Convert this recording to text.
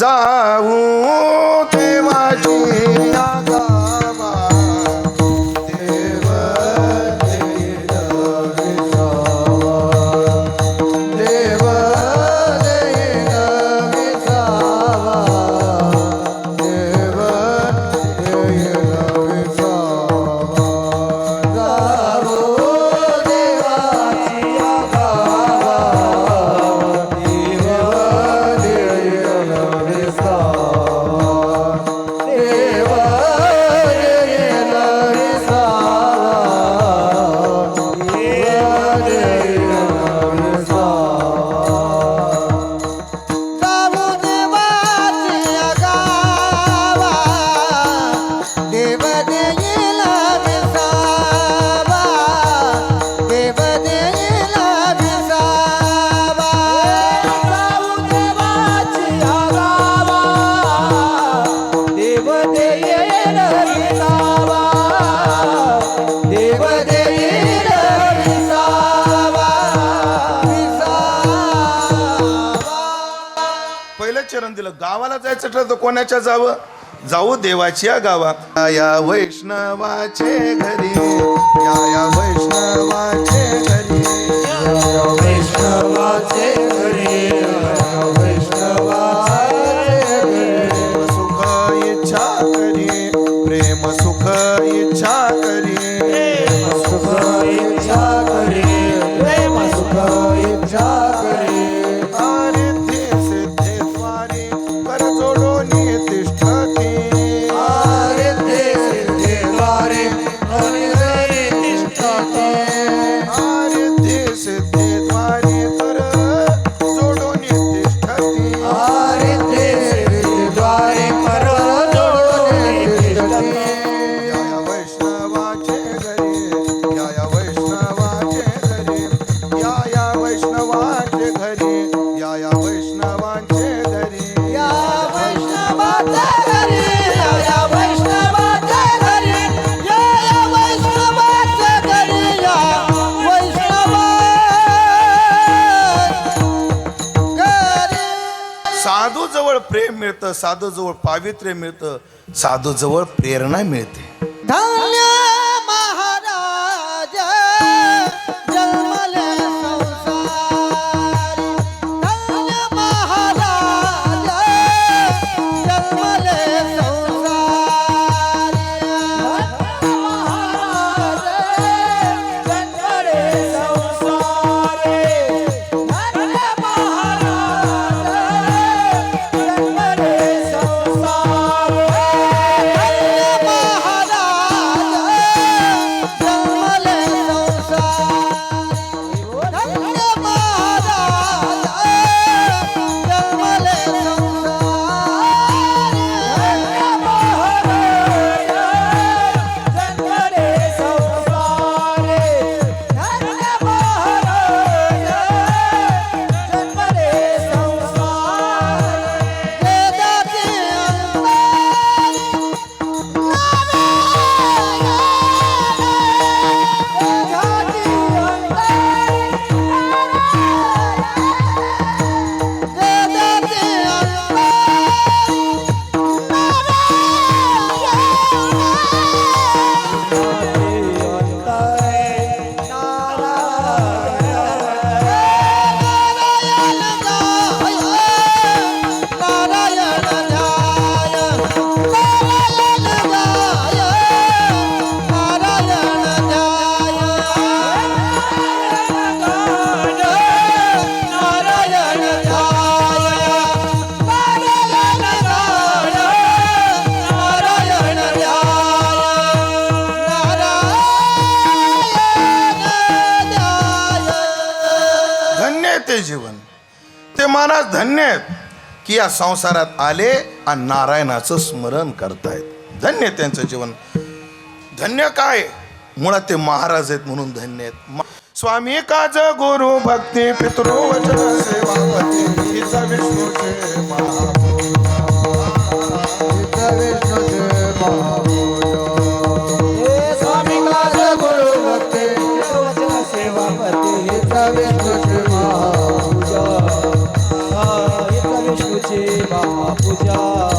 जाऊ पहिलं चरण दिलं. गावाला जायचं ठरतं कोणाच्या जावं? जाऊ देवाच्या गावा. या वैष्णवाचे घरी. या वैष्णवाचे घरी. मिळतं साधूजवळ पावित्र्य मिळतं साधूजवळ प्रेरणा मिळते. ते जीवन. ते महाराज धन्य आहेत की या संसारात आले आणि नारायणाचं स्मरण करतायत. धन्य त्यांचं जीवन. धन्य काय? मुळात ते महाराज आहेत म्हणून धन्य आहेत. स्वामी काज गुरु भक्ती पितृ वचन सेवा 家。